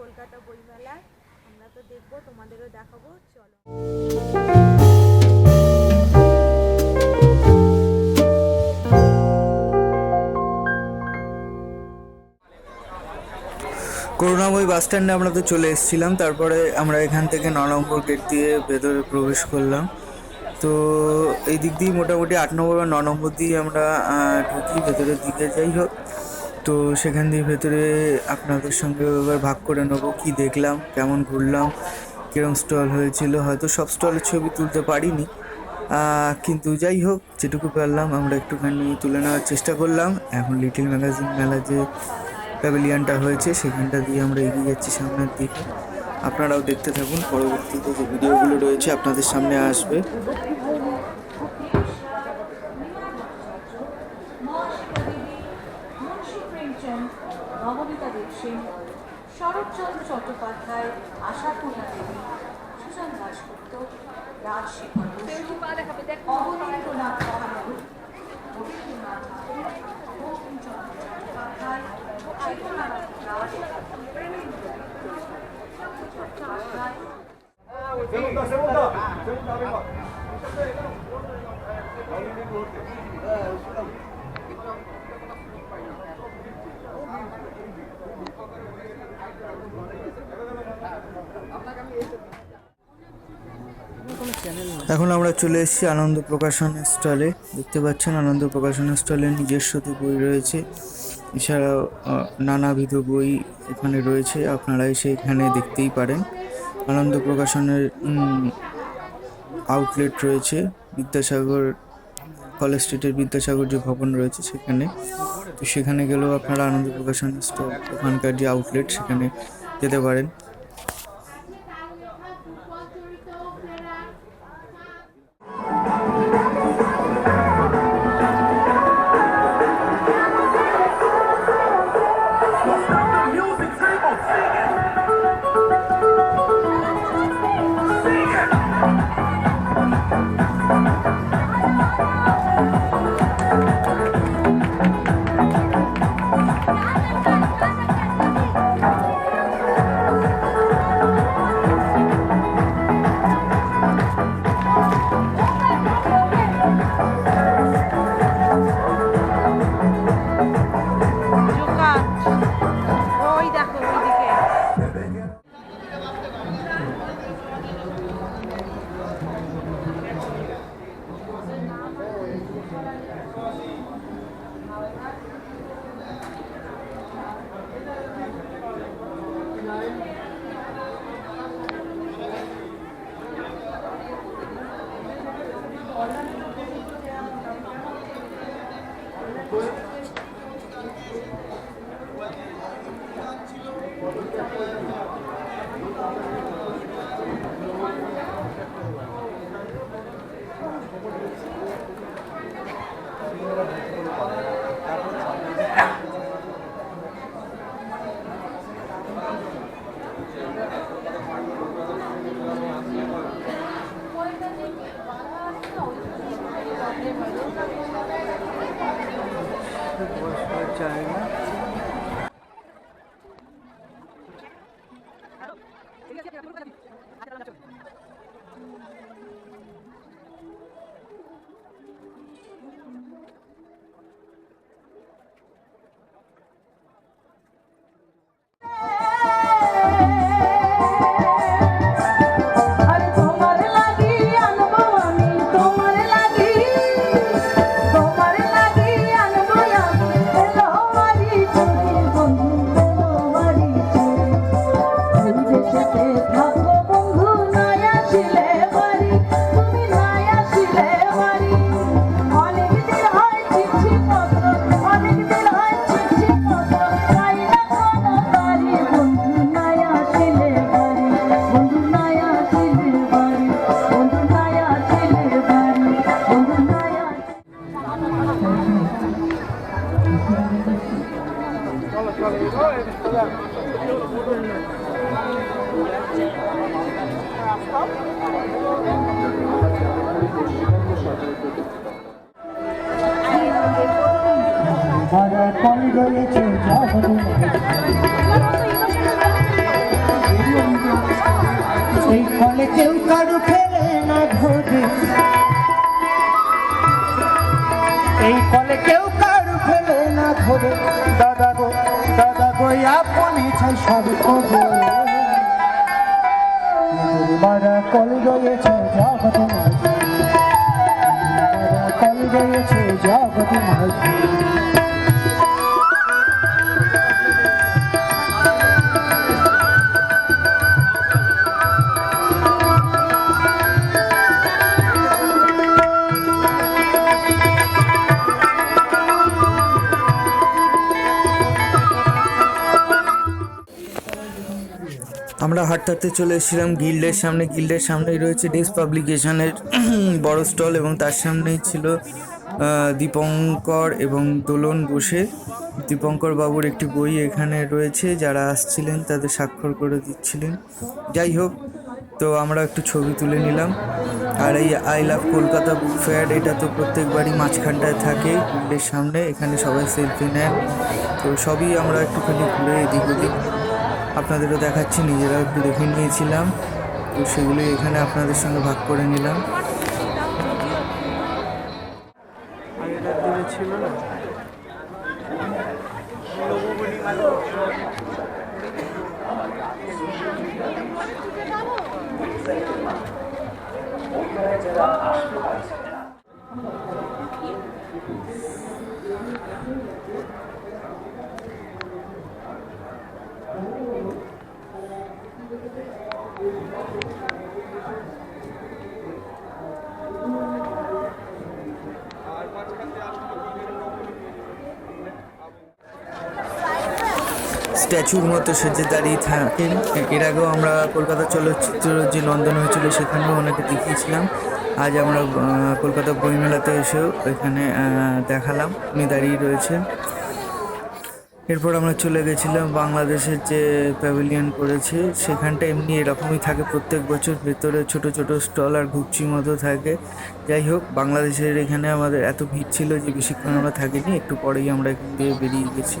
কলকাতা বইমেলায় আমরা তো দেখব, তোমাদেরও দেখাবো, চলো। করুণাময়ী বাস স্ট্যান্ডে আমরা তো চলে এসেছিলাম, তারপরে আমরা এখান থেকে ন নম্বর গেট দিয়ে ভেতরে প্রবেশ করলাম। তো এই দিক দিয়ে মোটামুটি আট নম্বর বা ন নম্বর দিয়ে আমরা ঢুকি ভেতরের দিকে। যাই হোক তো সেখান দিয়ে ভেতরে আপনাদের সঙ্গে এবার ভাগ করে নেব। কি দেখলাম, কেমন ঘুরলাম কীরকম স্টল হয়েছিল। হয়তো সব স্টলের ছবি তুলতে পারিনি। কিন্তু যাই হোক, যেটুকু পারলাম, আমরা একটুখানি তুলে নেওয়ার চেষ্টা করলাম। এখন লিটিল ম্যাগাজিন মেলা যে প্যাভিলিয়নটা হয়েছে, সেখানটা দিয়ে আমরা এগিয়ে যাচ্ছি সামনের দিকে। আপনারাও দেখতে থাকুন, পরবর্তীতে যে ভিডিওগুলো রয়েছে, আপনাদের সামনে আসবে। শরৎচন্দ্র চট্টোপাধ্যায় আশাপূর্ণা দেবী সুজন দাশগুপ্ত রাজশেখর অবনীন্দ্রনাথ রবীন্দ্রনাথ ঠাকুর বঙ্কিমচন্দ্র চট্টোপাধ্যায়. এখন আমরা চলে এসেছি আনন্দ প্রকাশন স্টলে। দেখতে পাচ্ছেন, আনন্দ প্রকাশন স্টলে নিজস্ব বই রয়েছে। এছাড়াও নানাবিধ বই এখানে রয়েছে আপনারা এসে এখানে দেখতেই পারেন। আনন্দ প্রকাশনের আউটলেট রয়েছে, বিদ্যাসাগর, কলেজ স্ট্রিটের বিদ্যাসাগর যে ভবন রয়েছে সেখানে। তো সেখানে গেলেও আপনারা আনন্দ প্রকাশন স্টোর ওখানকার যে আউটলেট সেখানে যেতে পারেন। আরে এই ফলে কেউ কারু ফেলে না ধরে। এই ফলে কেউ কারু ফেলে না ধরে গো আপনি চাই সব করব মারা কল রয়েছে জগতে মাঝে মারা কল রয়েছে জগতে মাঝে আমরা হাঁটতে চলে এসেছিলাম গিল্ডের সামনে। গিল্ডের সামনেই রয়েছে ডেস পাবলিকেশনের বড় স্টল এবং তার সামনেই ছিল দীপঙ্কর এবং দোলন বসে। দীপঙ্কর বাবুর একটি বই এখানে রয়েছে, যারা আসছিলেন তাদের স্বাক্ষর করে দিচ্ছিলেন। যাই হোক, তো আমরা একটু ছবি তুলে নিলাম। আর এই I love Kolkata book fair, এটা তো প্রত্যেকবারই মাঝখানটায় থাকে গিল্ডের সামনে, এখানে সবাই সেলফি নেন তো সবই আমরা একটুখানি ঘুরে এদিক ওদিক আপনাদেরও দেখাচ্ছি নিজেরাও একটু দেখে নিয়েছিলাম। তো সেগুলি এখানে আপনাদের সঙ্গে ভাগ করে নিলাম। স্ট্যাচুর মতো সেজে দাঁড়িয়ে থাকেন। এর আগেও আমরা কলকাতা চলচ্চিত্র যে নন্দন হয়েছিল, সেখানেও ওনাকে দেখিয়েছিলাম। আজ আমরা কলকাতা বইমেলাতে এসেও এখানে দেখালাম। উনি দাঁড়িয়ে রয়েছেন। এরপর আমরা চলে গেছিলাম বাংলাদেশের যে প্যাভিলিয়ন করেছে, সেখানটা এমনি এরকমই থাকে প্রত্যেক বছর। ভেতরে ছোট ছোট স্টল আর ঘুপচি মতো থাকে। যাই হোক, বাংলাদেশের এখানে আমাদের এত ভিড় ছিল যে বেশিক্ষণ আমরা থাকিনি, একটু পরেই আমরা এখান থেকে বেরিয়ে গেছি।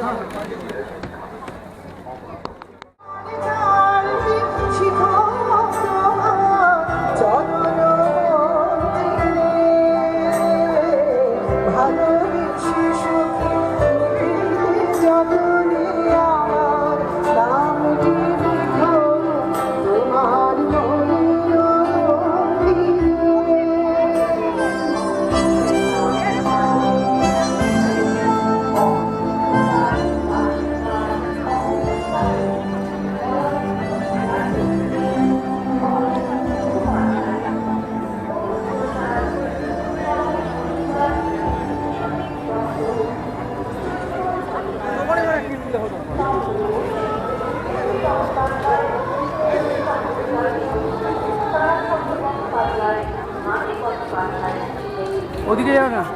감사합니다. ওদিকে যাও না তার উপরে সদর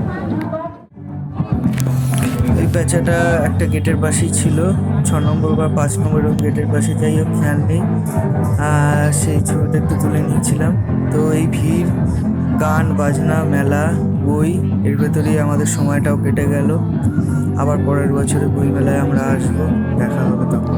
প্যাঁচাটা একটা গেটের পাশেই ছিল, ছ নম্বর বা পাঁচ নম্বর গেটের পাশে, যাই হোক, খেয়াল নেই। আর সেই ছবিটা একটু তুলে নিয়েছিলাম। তো এই ভিড়, গান, বাজনা, মেলা, বই, এর ভেতরেই আমাদের সময়টাও কেটে গেল। আবার পরের বছরে বই মেলায় আমরা আসব, দেখা হবে তখন।